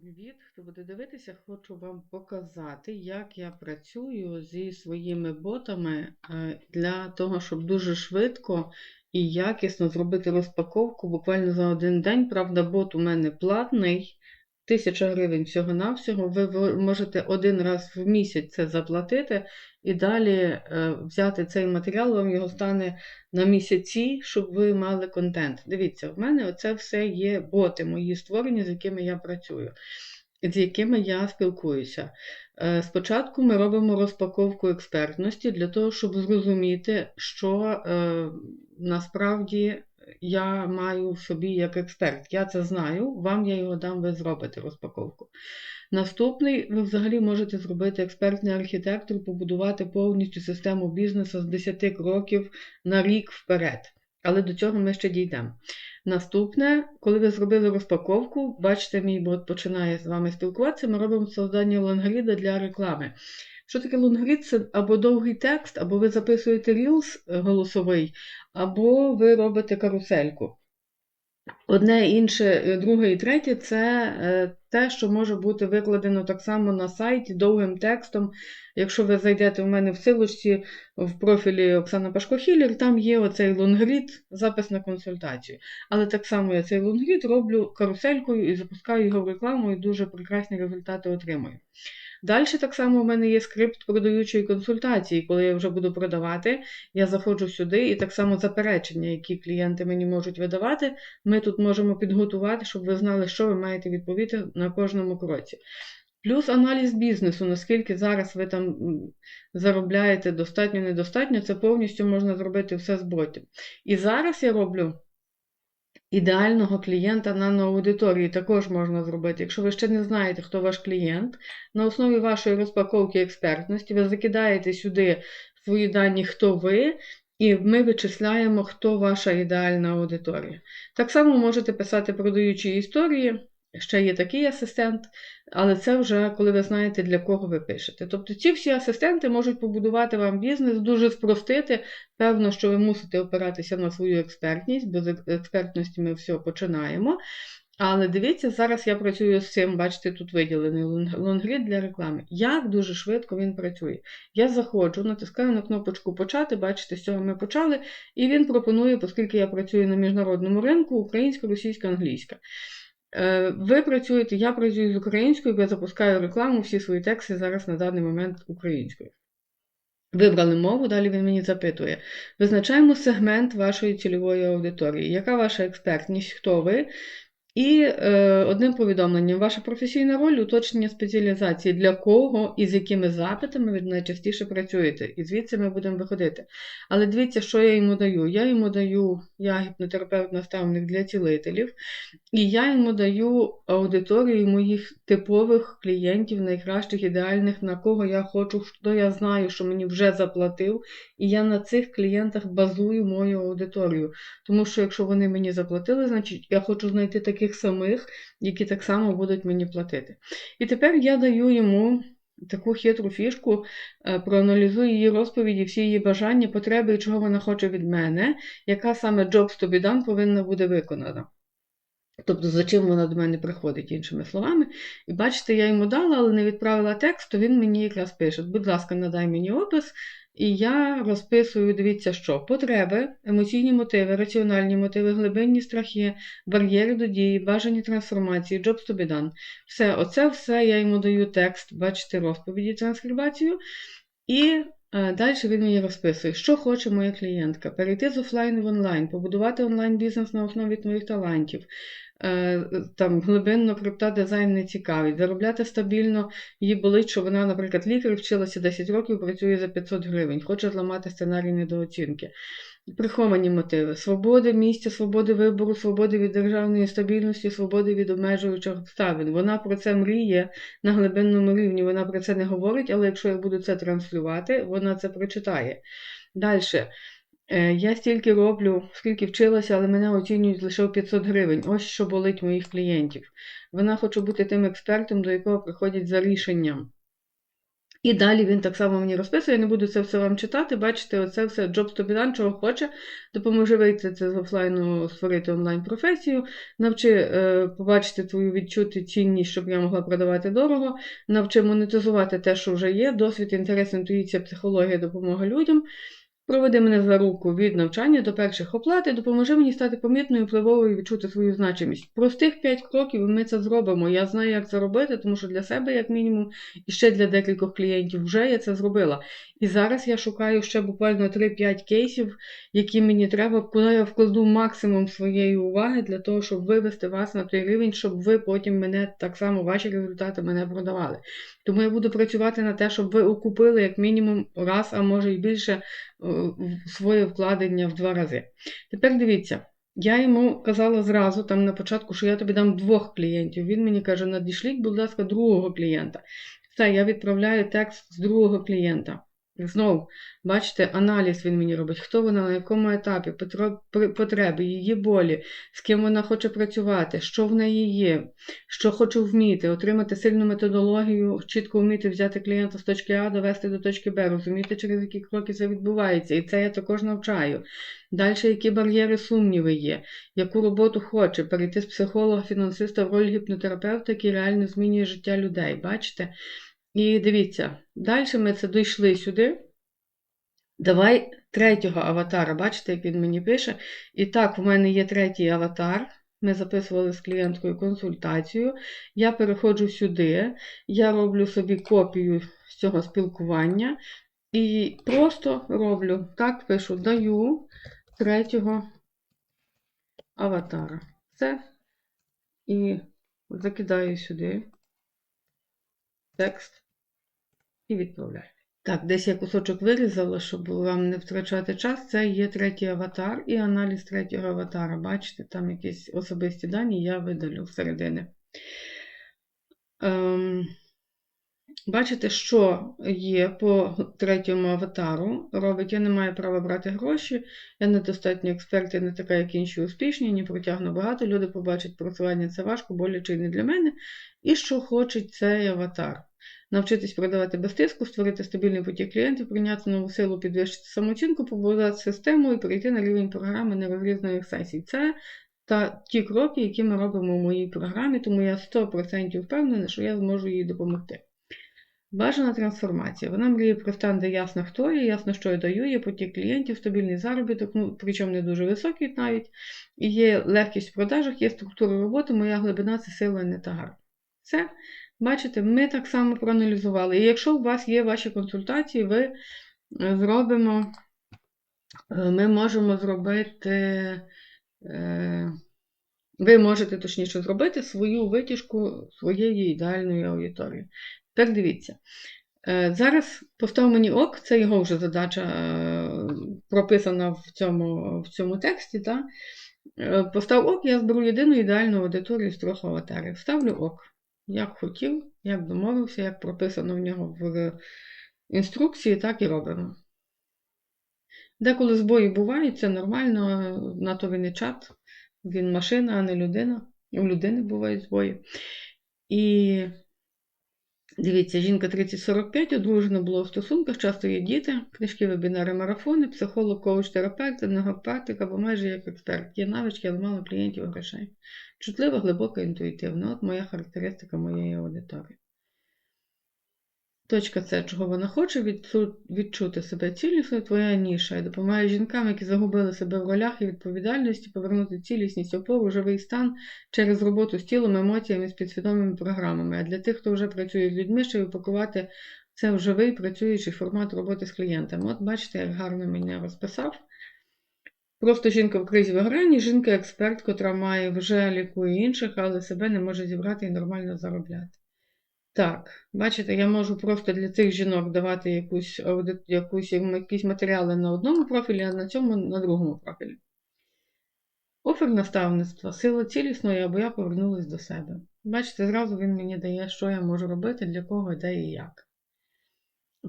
Привіт, хто буде дивитися, хочу вам показати, як я працюю зі своїми ботами е, для того, щоб дуже швидко і якісно зробити розпаковку буквально за один день. Правда, бот у мене платний, 1000 гривень всього-навсього. Ви можете один раз в місяць це заплатити і далі е, взяти цей матеріал, вам його стане на місяці, щоб ви мали контент. Дивіться, в мене оце все є боти мої створені, з якими я працюю, з якими я спілкуюся. Е, Спочатку ми робимо розпаковку експертності для того, щоб зрозуміти, що е, насправді я маю собі як експерт. Я це знаю, вам я його дам, ви зробите розпаковку. Наступний, ви взагалі можете зробити експертний архітектор, побудувати повністю систему бізнесу з 10 кроків на рік вперед. Але до цього ми ще дійдемо. Наступне, коли ви зробили розпаковку, бачите, мій бот починає з вами спілкуватися, ми робимо создання лонгріда для реклами. Що таке лонгрід? Це або довгий текст, або ви записуєте рілс голосовий, або ви робите карусельку. Одне інше, е, друге і третє це е, те, що може бути викладено так само на сайті довгим текстом. Якщо ви зайдете в мене в силочці в профілі Оксана Пашко-Хіллер, там є оцей лонгрід, запис на консультацію. Але так само я цей лонгрід роблю каруселькою і запускаю його в рекламу, і дуже прекрасні результати отримую. Далі так само в мене є скрипт продаючої консультації. Коли я вже буду продавати, я заходжу сюди і так само заперечення, які клієнти мені можуть видавати, ми тут можемо підготувати, щоб ви знали, що ви маєте відповісти на кожному кроці. Плюс аналіз бізнесу, наскільки зараз ви там заробляєте достатньо, недостатньо, це повністю можна зробити все з ботів. І зараз я роблю ідеального клієнта на аудиторії також можна зробити. Якщо ви ще не знаєте, хто ваш клієнт, на основі вашої розпаковки експертності ви закидаєте сюди свої дані, хто ви, і ми вичисляємо, хто ваша ідеальна аудиторія. Так само можете писати продаючі історії. Ще є такий асистент, але це вже коли ви знаєте, для кого ви пишете. Тобто ці всі асистенти можуть побудувати вам бізнес, дуже спростити. Певно, що ви мусите опиратися на свою експертність, бо з експертності ми все починаємо. Але дивіться, зараз я працюю з цим, бачите, тут виділений лонг- лонгрід для реклами. Як дуже швидко він працює. Я заходжу, натискаю на кнопочку Почати, бачите, з цього ми почали, і він пропонує, оскільки я працюю на міжнародному ринку, українська, російська, англійська. Е, Ви працюєте, я працюю з українською, я запускаю рекламу, всі свої тексти зараз на даний момент українською. Вибрали мову, далі він мені запитує. Визначаємо сегмент вашої цільової аудиторії. Яка ваша експертність, хто ви? І е, одним повідомленням, ваша професійна роль, уточнення спеціалізації, для кого і з якими запитами ви найчастіше працюєте. І звідси ми будемо виходити. Але дивіться, що я йому даю. Я йому даю, я гіпнотерапевт-наставник для цілителів, і я йому даю аудиторію моїх типових клієнтів, найкращих, ідеальних, на кого я хочу, хто я знаю, що мені вже заплатив. І я на цих клієнтах базую мою аудиторію. Тому що якщо вони мені заплатили, значить я хочу знайти таких самих, які так само будуть мені платити. І тепер я даю йому таку хитру фішку, е, проаналізую її розповіді, всі її бажання, потреби і чого вона хоче від мене, яка саме jobs to be done повинна буде виконана. Тобто, за чим вона до мене приходить, іншими словами. І бачите, я йому дала, але не відправила текст, то він мені якраз пише: будь ласка, надай мені опис. І я розписую, дивіться, що потреби, емоційні мотиви, раціональні мотиви, глибинні страхи, бар'єри до дії, бажані трансформації, jobs to be done. Все, оце все я йому даю текст, бачите, розповіді, транскрибацію. І е, далі він мені розписує, що хоче моя клієнтка: перейти з офлайну в онлайн, побудувати онлайн-бізнес на основі твоїх талантів. Е, Там глибинно крипта дизайн не цікавить, заробляти стабільно їй болить, що вона, наприклад, лікар вчилася 10 років, працює за 500 гривень, хоче зламати сценарій недооцінки. Приховані мотиви: свободи місця, свободи вибору, свободи від державної стабільності, свободи від обмежуючих обставин. Вона про це мріє на глибинному рівні. Вона про це не говорить, але якщо я буду це транслювати, вона це прочитає. Далі. Я стільки роблю, скільки вчилася, але мене оцінюють лише у 500 гривень. Ось що болить моїх клієнтів. Вона хоче бути тим експертом, до якого приходять за рішенням. І далі він так само мені розписує, я не буду це все вам читати. Бачите, оце все Джобс Тобідан, чого хоче, допоможе вийти це з офлайну, створити онлайн-професію, навчи е, побачити твою відчути цінність, щоб я могла продавати дорого, навчи монетизувати те, що вже є, досвід, інтерес, інтуїція, психологія, допомога людям. Проведи мене за руку від навчання до перших оплат і допоможи мені стати помітною, впливовою і відчути свою значимість. Простих 5 кроків ми це зробимо. Я знаю, як це робити, тому що для себе, як мінімум, і ще для декількох клієнтів вже я це зробила. І зараз я шукаю ще буквально 3-5 кейсів, які мені треба, куди я вкладу максимум своєї уваги для того, щоб вивести вас на той рівень, щоб ви потім мене так само, ваші результати мене продавали. Тому я буду працювати на те, щоб ви окупили як мінімум раз, а може і більше е, своє вкладення в два рази. Тепер дивіться. Я йому казала зразу там на початку, що я тобі дам двох клієнтів. Він мені каже: надішліть, будь ласка, другого клієнта. Все, я відправляю текст з другого клієнта. Знову, бачите, аналіз він мені робить, хто вона, на якому етапі, потреби, її болі, з ким вона хоче працювати, що в неї є, що хоче вміти, отримати сильну методологію, чітко вміти взяти клієнта з точки А, довести до точки Б, розуміти, через які кроки це відбувається. І це я також навчаю. Далі, які бар'єри, сумніви є, яку роботу хоче, перейти з психолога, фінансиста в роль гіпнотерапевта, який реально змінює життя людей. Бачите? І дивіться, далі ми це дійшли сюди. Давай третього аватара, бачите, як він мені пише. І так, в мене є третій аватар. Ми записували з клієнткою консультацію. Я переходжу сюди, я роблю собі копію з цього спілкування і просто роблю, так, пишу, даю третього аватара. Все. І закидаю сюди текст і відправляю. Так, десь я кусочок вирізала, щоб вам не втрачати час. Це є третій аватар і аналіз третього аватара. Бачите, там якісь особисті дані я видалю всередини. Ем, бачите, що є по третьому аватару. Робить, я не маю права брати гроші, я недостатньо експерт, я не така, як інші успішні, не протягну багато. Люди побачать просування, це важко, боляче і не для мене. І що хоче цей аватар навчитись продавати без тиску, створити стабільний потік клієнтів, прийняти нову силу, підвищити самооцінку, побудувати систему і перейти на рівень програми нерозрізаних сесій. Це та ті кроки, які ми робимо в моїй програмі, тому я 100% впевнена, що я зможу їй допомогти. Бажана трансформація. Вона мріє про стан, де ясно, хто я, ясно, що я даю, є потік клієнтів, стабільний заробіток, ну, причому не дуже високий навіть, і є легкість в продажах, є структура роботи, моя глибина це сила не тагар. Все. Бачите, ми так само проаналізували. І якщо у вас є ваші консультації, ви е, зробимо, е, ми можемо зробити, е, ви можете точніше зробити свою витяжку своєї ідеальної аудиторії. Тепер дивіться. Зараз постав мені ок, це його вже задача прописана в цьому, в цьому тексті. Та? Постав ок, я зберу єдину ідеальну аудиторію з трьох аватарів. Ставлю ок як хотів, як домовився, як прописано в нього в інструкції, так і робимо. Деколи збої бувають, це нормально, на то він і чат, він машина, а не людина. У людини бувають збої. І дивіться, жінка 30-45, одружена була в стосунках, часто є діти, книжки, вебінари, марафони, психолог, коуч, терапевт, енергопатик або майже як експерт. Є навички, але мало клієнтів грошей. Чутлива, глибока, інтуїтивна. От моя характеристика моєї аудиторії. Точка С, чого вона хоче відчу- відчути себе цілісною, твоя ніша і допомагає жінкам, які загубили себе в ролях і відповідальності, повернути цілісність, опору, живий стан через роботу з тілом, емоціями, з підсвідомими програмами. А для тих, хто вже працює з людьми, щоб упакувати це в живий працюючий формат роботи з клієнтами. От бачите, як гарно мене розписав. Просто жінка в кризі виграні, жінка-експерт, котра має вже лікує інших, але себе не може зібрати і нормально заробляти. Так, бачите, я можу просто для цих жінок давати якусь, якусь, якісь матеріали на одному профілі, а на цьому на другому профілі. Офер наставництва, сила цілісної, або я повернулась до себе. Бачите, зразу він мені дає, що я можу робити, для кого, де і як.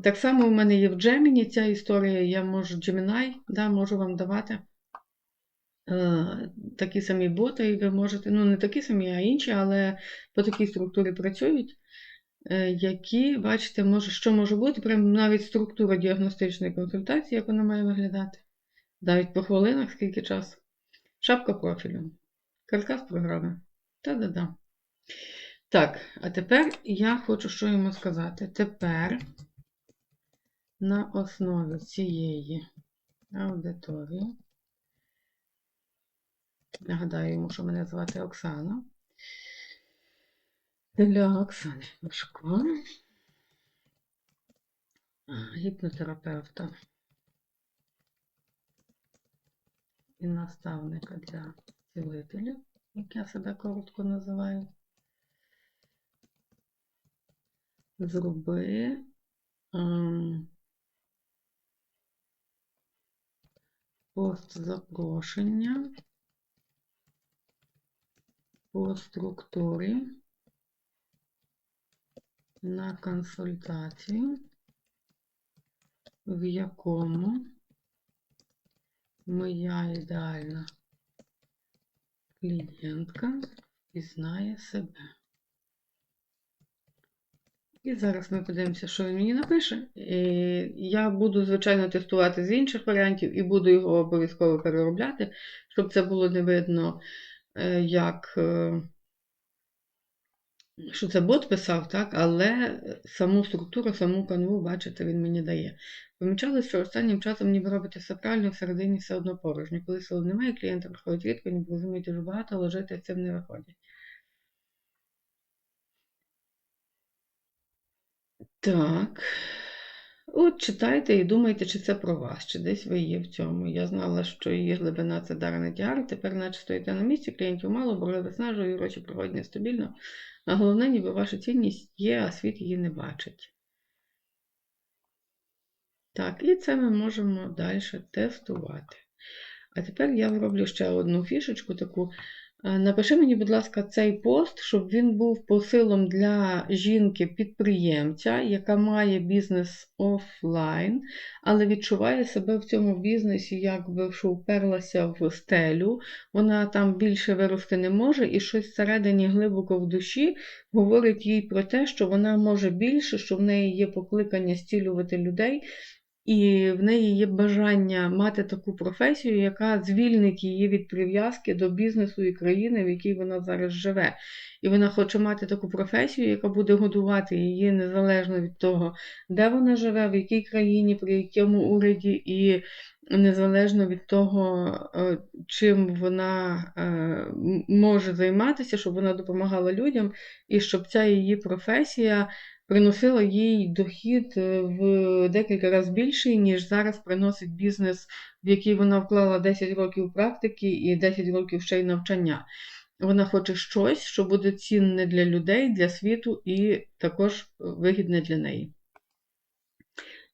Так само в мене є в Gemini ця історія, я можу Gemini, да, можу вам давати е, такі самі боти, і ви можете, ну не такі самі, а інші, але по такій структурі працюють. Е, які, бачите, може, що може бути, прямо навіть структура діагностичної консультації, як вона має виглядати. Навіть по хвилинах, скільки часу. Шапка профілю. Каркас програми. Та-да-да. Так, а тепер я хочу що йому сказати. Тепер на основі цієї аудиторії. Нагадаю йому, що мене звати Оксана. Для Оксани. Пашко, гіпнотерапевта. І наставника для цілителів, як я себе коротко називаю. Зроби ем, пост запрошення по структурі на консультацію, в якому моя ідеальна клієнтка пізнає себе. І зараз ми подивимося, що він мені напише. І я буду, звичайно, тестувати з інших варіантів і буду його обов'язково переробляти, щоб це було не видно, е, як е, що це бот писав, так, але саму структуру, саму канву, бачите, він мені дає. Помічали, що останнім часом ніби робите все правильно, всередині все одно порожньо. Коли сил немає, клієнти приходять рідко, ніби розумієте, що багато, але з цим не виходять. Так. От читайте і думайте, чи це про вас, чи десь ви є в цьому. Я знала, що її глибина це дарений діар, тепер наче стоїте на місці, клієнтів мало, борги виснажують, гроші проходять нестабільно. А головне, ніби ваша цінність є, а світ її не бачить. Так, і це ми можемо далі тестувати. А тепер я зроблю ще одну фішечку таку. Е, напиши мені, будь ласка, цей пост, щоб він був посилом для жінки-підприємця, яка має бізнес офлайн, але відчуває себе в цьому бізнесі, якби що вперлася в стелю. Вона там більше вирости не може, і щось всередині глибоко в душі говорить їй про те, що вона може більше, що в неї є покликання зцілювати людей. І в неї є бажання мати таку професію, яка звільнить її від прив'язки до бізнесу і країни, в якій вона зараз живе. І вона хоче мати таку професію, яка буде годувати її незалежно від того, де вона живе, в якій країні, при якому уряді, і незалежно від того, е, чим вона е, може займатися, щоб вона допомагала людям, і щоб ця її професія приносила їй дохід е, в декілька разів більший, ніж зараз приносить бізнес, в який вона вклала 10 років практики і 10 років ще й навчання. Вона хоче щось, що буде цінне для людей, для світу і також вигідне для неї.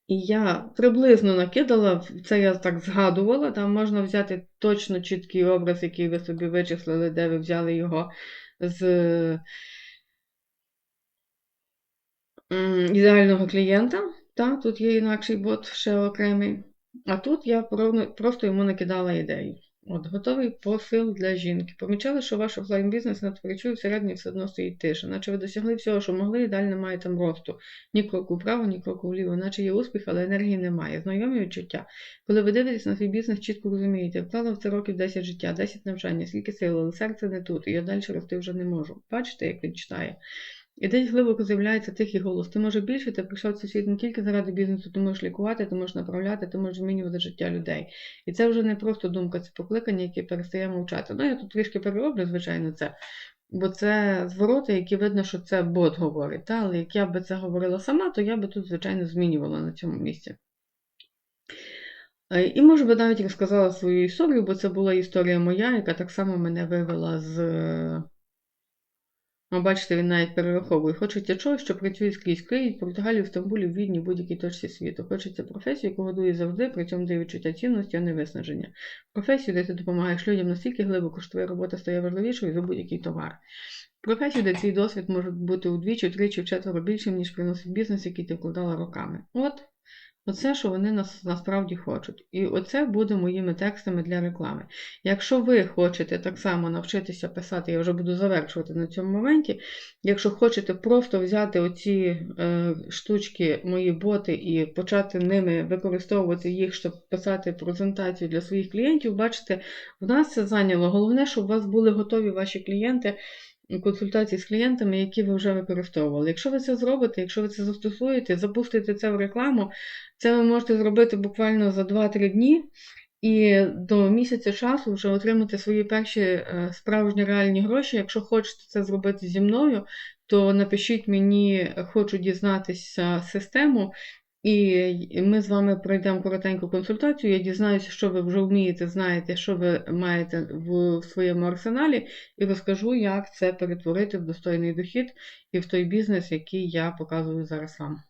І я приблизно накидала, це я так згадувала, там можна взяти точно чіткий образ, який ви собі вичислили, де ви взяли його з ідеального клієнта. Та, Тут є інакший бот ще окремий. А тут я просто йому накидала ідею. От, Готовий посил для жінки. Помічали, що ваш офлайн-бізнес над працює всередині все одно стоїть тиша, наче ви досягли всього, що могли, і далі немає там росту. Ні кроку вправо, ні кроку вліво, наче є успіх, але енергії немає. Знайомі відчуття. Коли ви дивитесь на свій бізнес, чітко розумієте, вклала в це років 10 життя, 10 навчання, скільки сил, але серце не тут, і я далі рости вже не можу. Бачите, як він читає? І десь глибоко з'являється тихий голос. Ти може більше, ти прийшов цей світ не тільки заради бізнесу, ти можеш лікувати, ти можеш направляти, ти можеш змінювати життя людей. І це вже не просто думка, це покликання, яке перестає мовчати. Ну, я тут трішки перероблю, звичайно, це. Бо це звороти, які видно, що це бот говорить. Та? Але як я би це говорила сама, то я би тут, звичайно, змінювала на цьому місці. Е, і, може би, навіть розказала свою історію, бо це була історія моя, яка так само мене вивела з Ну, бачите, він навіть перераховує. Хочеться чогось, що працює скрізь Київ, Португалії, в Стамбулі, в Відні, будь-якій точці світу. Хочеться професію, яку годує завжди, при цьому дає відчуття цінності, а не виснаження. Професію, де ти допомагаєш людям настільки глибоко, що твоя робота стає важливішою за будь-який товар. Професію, де твій досвід може бути удвічі, втричі, вчетверо більшим, ніж приносить бізнес, який ти вкладала роками. От, Оце, що вони нас, насправді хочуть. І оце буде моїми текстами для реклами. Якщо ви хочете так само навчитися писати, я вже буду завершувати на цьому моменті. Якщо хочете просто взяти оці е, штучки, мої боти, і почати ними використовувати їх, щоб писати презентацію для своїх клієнтів, бачите, в нас це зайняло. Головне, щоб у вас були готові ваші клієнти консультацій з клієнтами, які ви вже використовували. Якщо ви це зробите, якщо ви це застосуєте, запустите це в рекламу, це ви можете зробити буквально за 2-3 дні. І до місяця часу вже отримати свої перші е, справжні реальні гроші. Якщо хочете це зробити зі мною, то напишіть мені, хочу дізнатися систему, і ми з вами пройдемо коротеньку консультацію. Я дізнаюся, що ви вже вмієте, знаєте, що ви маєте в своєму арсеналі, і розкажу, як це перетворити в достойний дохід і в той бізнес, який я показую зараз вам.